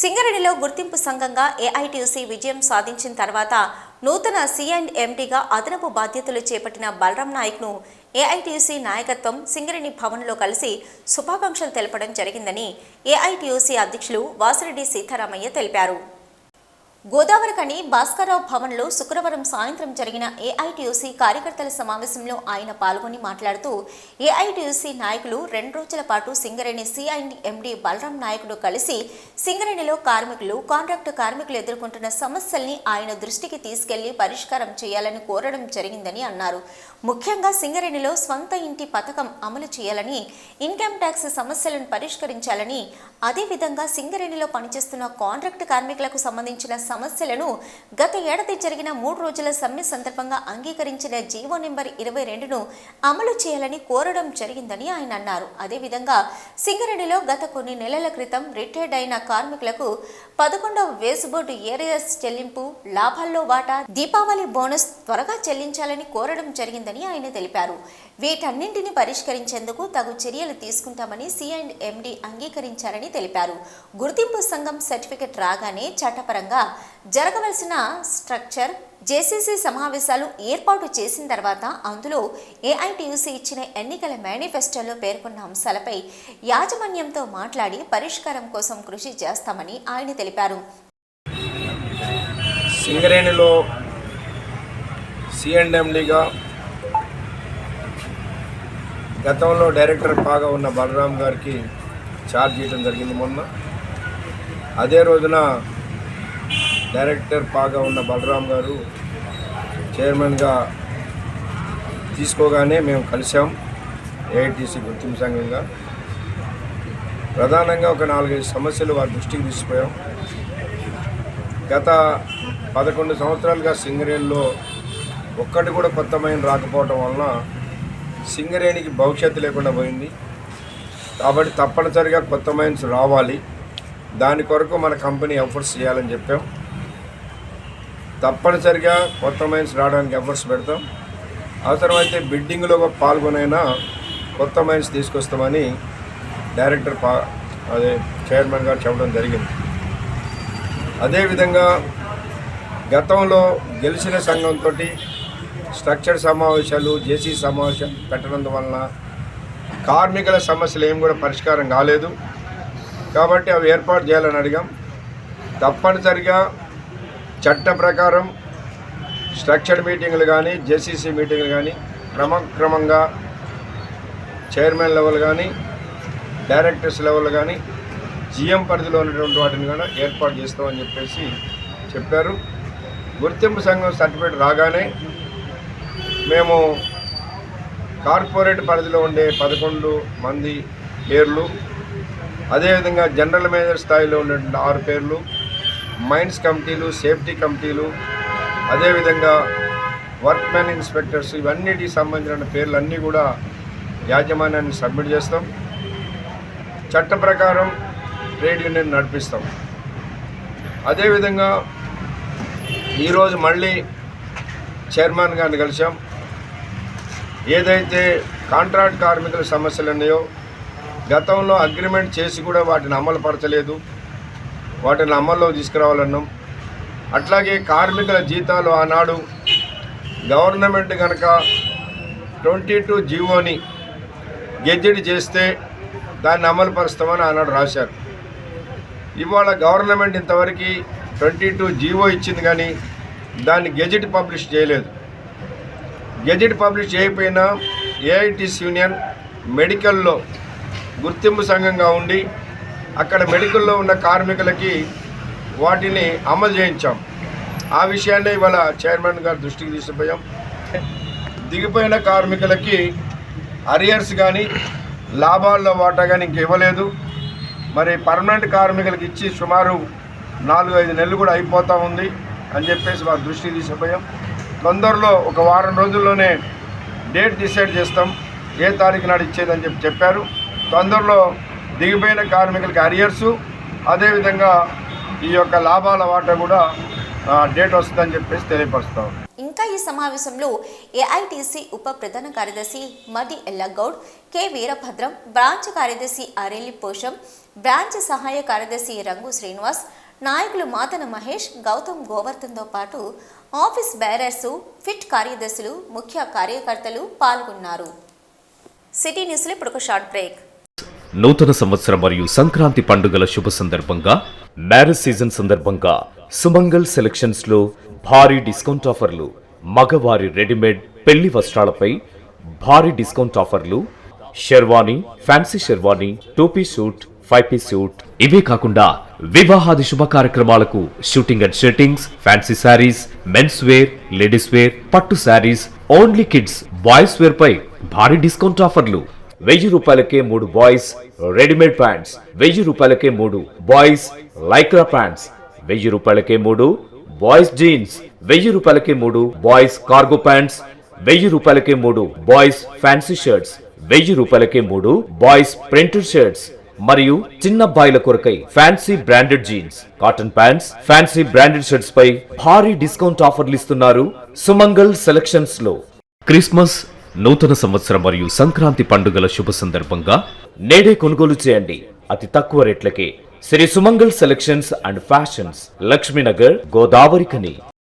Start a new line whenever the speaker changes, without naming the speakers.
సింగరేణిలో గుర్తింపు సంఘంగా ఏఐటీయూసీ విజయం సాధించిన తర్వాత నూతన సిఎండ్ ఎండీగా అదనపు బాధ్యతలు చేపట్టిన బలరాం నాయక్ను ఏఐటీయూసీ నాయకత్వం సింగరేణి భవన్లో కలిసి శుభాకాంక్షలు తెలపడం జరిగిందని ఏఐటీయూసీ అధ్యక్షులు వాసిరెడ్డి సీతారామయ్య తెలిపారు. గోదావరికని భాస్కర్రావు భవన్లో శుక్రవారం సాయంత్రం జరిగిన ఏఐటీయూసీ కార్యకర్తల సమావేశంలో ఆయన పాల్గొని మాట్లాడుతూ ఏఐటీయూసీ నాయకులు రెండు రోజుల పాటు సింగరేణి సిఐడి ఎండీ బలరాం నాయకుడు కలిసి సింగరేణిలో కార్మికులు కాంట్రాక్టు కార్మికులు ఎదుర్కొంటున్న సమస్యల్ని ఆయన దృష్టికి తీసుకెళ్ళి పరిష్కారం చేయాలని కోరడం జరిగిందని అన్నారు. ముఖ్యంగా సింగరేణిలో స్వంత ఇంటి పథకం అమలు చేయాలని ఇన్కమ్ ట్యాక్స్ సమస్యలను పరిష్కరించాలని అదేవిధంగా సింగరేణిలో పనిచేస్తున్న కాంట్రాక్టు కార్మికులకు సంబంధించిన సమస్యలను గత ఏడాది జరిగిన మూడు రోజుల సమ్మె సందర్భంగా అంగీకరించిన జీవో నెంబర్ ఇరవై రెండును అమలు చేయాలని కోరడం జరిగిందని ఆయన అన్నారు. అదేవిధంగా సింగరేణిలో గత కొన్ని నెలల క్రితం రిటైర్డ్ అయిన కార్మికులకు పదకొండవ వేసుబోర్డు ఏరియస్ చెల్లింపు లాభాల్లో వాటా దీపావళి బోనస్ త్వరగా చెల్లించాలని కోరడం జరిగిందని ఆయన తెలిపారు. వీటన్నింటిని పరిష్కరించేందుకు తగు చర్యలు తీసుకుంటామని సి అండ్ ఎండి అంగీకరించారని తెలిపారు. గుర్తింపు సంఘం సర్టిఫికెట్ రాగానే చట్టపరంగా జరగవలసిన స్ట్రక్చర్ జేసీసీ సమావేశాలు ఏర్పాటు చేసిన తర్వాత అందులో ఏఐటీయూసీ ఇచ్చిన ఎన్నికల మేనిఫెస్టోలో పేర్కొన్న అంశాలపై యాజమాన్యంతో మాట్లాడి పరిష్కారం కోసం కృషి చేస్తామని ఆయన తెలిపారు.
సింగరేణిలో సిఎండ్ఎండిగా గతంలో డైరెక్టర్ బాగా ఉన్న బలరాం గారికి ఛార్జ్ చేయడం జరిగింది మొన్న. అదే రోజున డైరెక్టర్ పాగా ఉన్న బలరాం గారు చైర్మన్గా తీసుకోగానే మేము కలిసాం ఏఐటీసీ గుర్తింపు సంఘంగా. ప్రధానంగా ఒక నాలుగైదు సమస్యలు వారి దృష్టికి తీసుకుపోయాం. గత పదకొండు సంవత్సరాలుగా సింగరేణిలో ఒక్కటి కూడా కొత్త మైన్ రాకపోవటం వలన సింగరేణికి భవిష్యత్తు లేకుండా పోయింది. కాబట్టి తప్పనిసరిగా కొత్త మైన్స్ రావాలి. దాని కొరకు మన కంపెనీ ఎఫర్ట్స్ చేయాలని చెప్పాం. తప్పనిసరిగా కొత్త మైన్స్ రావడానికి ఎఫర్ట్స్ పెడతాం. అవసరమైతే బిడ్డింగ్లో పాల్గొనైనా కొత్త మైన్స్ తీసుకొస్తామని డైరెక్టర్ పా అదే చైర్మన్ గారు చెప్పడం జరిగింది. అదేవిధంగా గతంలో గెలిచిన సంఘంతో స్ట్రక్చర్ సమావేశాలు జేసీ సమావేశం పెట్టడం వలన కార్మికుల సమస్యలు ఏం కూడా పరిష్కారం కాలేదు. కాబట్టి అవి ఏర్పాటు చేయాలని అడిగాం. తప్పనిసరిగా చట్ట ప్రకారం స్ట్రక్చర్డ్ మీటింగ్లు కానీ జేసీసీ మీటింగ్లు కానీ క్రమక్రమంగా చైర్మన్ లెవెల్ కానీ డైరెక్టర్స్ లెవెల్ కానీ జిఎం పరిధిలో ఉన్నటువంటి వాటిని కూడా ఏర్పాటు చేస్తామని చెప్పేసి చెప్పారు. గుర్తింపు సంఘం సర్టిఫికేట్ రాగానే మేము కార్పొరేట్ పరిధిలో ఉండే పదకొండు మంది పేర్లు అదేవిధంగా జనరల్ మేనేజర్ స్థాయిలో ఉన్నటువంటి ఆరు పేర్లు మైన్స్ కమిటీలు సేఫ్టీ కమిటీలు అదేవిధంగా వర్క్మెన్ ఇన్స్పెక్టర్స్ ఇవన్నిటికి సంబంధించిన పేర్లన్నీ కూడా యాజమాన్యాన్ని సబ్మిట్ చేస్తాం. చట్ట ప్రకారం ట్రేడ్ యూనియన్ నడిపిస్తాం. అదేవిధంగా ఈరోజు మళ్ళీ చైర్మన్ గారిని కలిసాం ఏదైతే కాంట్రాక్ట్ కార్మికుల సమస్యలు ఉన్నాయో గతంలో అగ్రిమెంట్ చేసి కూడా వాటిని అమలు పరచలేదు. వాటిని అమల్లో తీసుకురావాలన్నాం. అట్లాగే కార్మికుల జీతాలు ఆనాడు గవర్నమెంట్ కనుక ట్వంటీ టూ జీవోని గెజ్జెట్ చేస్తే దాన్ని అమలు పరుస్తామని ఆనాడు రాశారు. ఇవాళ గవర్నమెంట్ ఇంతవరకు ట్వంటీ టూ జీవో ఇచ్చింది కానీ దాన్ని గెజెట్ పబ్లిష్ చేయలేదు. గెజెట్ పబ్లిష్ చేయకపోయినా ఏఐటీస్ యూనియన్ మెడికల్లో గుర్తింపు సంఘంగా ఉండి అక్కడ మెడికల్లో ఉన్న కార్మికులకి వాటిని అమలు చేయించాం. ఆ విషయాన్ని ఇవాళ చైర్మన్ గారి దృష్టికి తీసుకుపోయాం. దిగిపోయిన కార్మికులకి అరియర్స్ కానీ లాభాల్లో వాటా కానీ ఇంక ఇవ్వలేదు. మరి పర్మనెంట్ కార్మికులకి ఇచ్చి సుమారు నాలుగు ఐదు నెలలు కూడా అయిపోతూ ఉంది అని చెప్పేసి వారి దృష్టికి తీసుకుపోయాం. తొందరలో ఒక వారం రోజుల్లోనే డేట్ డిసైడ్ చేస్తాం. ఏ తారీఖు నాడు ఇచ్చేదని చెప్పి చెప్పారు. తొందరలో దిగిపోయిన కార్మికులకి అరియర్సు అదేవిధంగా ఈ యొక్క లాభాల వాటా కూడా డేట్ వస్తుందని చెప్పేసి తెలియపరుస్తాం
ఇంకా ఈ సమావేశంలో ఏఐటీసీ ఉప ప్రధాన కార్యదర్శి మది ఎల్లగౌడ్ కె వీరభద్రం బ్రాంచ్ కార్యదర్శి అరెల్లి పోషం బ్రాంచ్ సహాయ కార్యదర్శి రంగు శ్రీనివాస్ నాయకులు మాతన మహేష్ గౌతమ్ గోవర్ధన్తో పాటు ఆఫీస్ బ్యారర్స్ ఫిట్ కార్యదర్శులు ముఖ్య కార్యకర్తలు పాల్గొన్నారు. సిటీ న్యూస్లో ఇప్పుడు ఒక షార్ట్ బ్రేక్.
నూతన సంవత్సరం మరియు సంక్రాంతి పండుగల శుభ సందర్భంగా మ్యారేజ్ సీజన్ సందర్భంగా సుమంగల్ సెలెక్షన్స్లో భారీ డిస్కౌంట్ ఆఫర్లు మగవారి రెడీమేడ్ పెళ్ళి వస్త్రాలపై భారీ డిస్కౌంట్ ఆఫర్లు షెర్వానీ ఫ్యాన్సీ షెర్వానీ టోపీ shoot suit five piece suit ఇవే కాకుండా వివాహాది శుభ కార్యక్రమాలకు shooting and shirtings fancy sarees men's wear ladies wear పట్టు sarees only kids boys wear పై భారీ డిస్కౌంట్ ఆఫర్లు వెయ్యి రూపాయలకే మూడు బాయ్స్ రెడీమేడ్ ప్యాంట్స్. వెయ్యి రూపాయలకే మూడు బాయ్స్ లైక్రా ప్యాంట్స్. వెయ్యి రూపాయలకే మూడు బాయ్స్ జీన్స్. వెయ్యి రూపాయలకే మూడు బాయ్స్ కార్గో ప్యాంట్స్. వెయ్యి రూపాయలకే మూడు బాయ్స్ ఫ్యాన్సీ షర్ట్స్. వెయ్యి రూపాయలకే మూడు బాయ్స్ ప్రింటెడ్ షర్ట్స్. మరియు చిన్న అబ్బాయిల కొరకై fancy branded jeans. Cotton pants fancy branded shirts పై భారీ డిస్కౌంట్ ఆఫర్లు ఇస్తున్నారు సుమంగల్ సెలక్షన్స్లో క్రిస్మస్ నూతన సంవత్సరం మరియు సంక్రాంతి పండుగల శుభ సందర్భంగా నేడే కొనుగోలు చేయండి. అతి తక్కువ రేట్లకే Shri Sumangal selections and fashions Lakshminagar Godavarikhani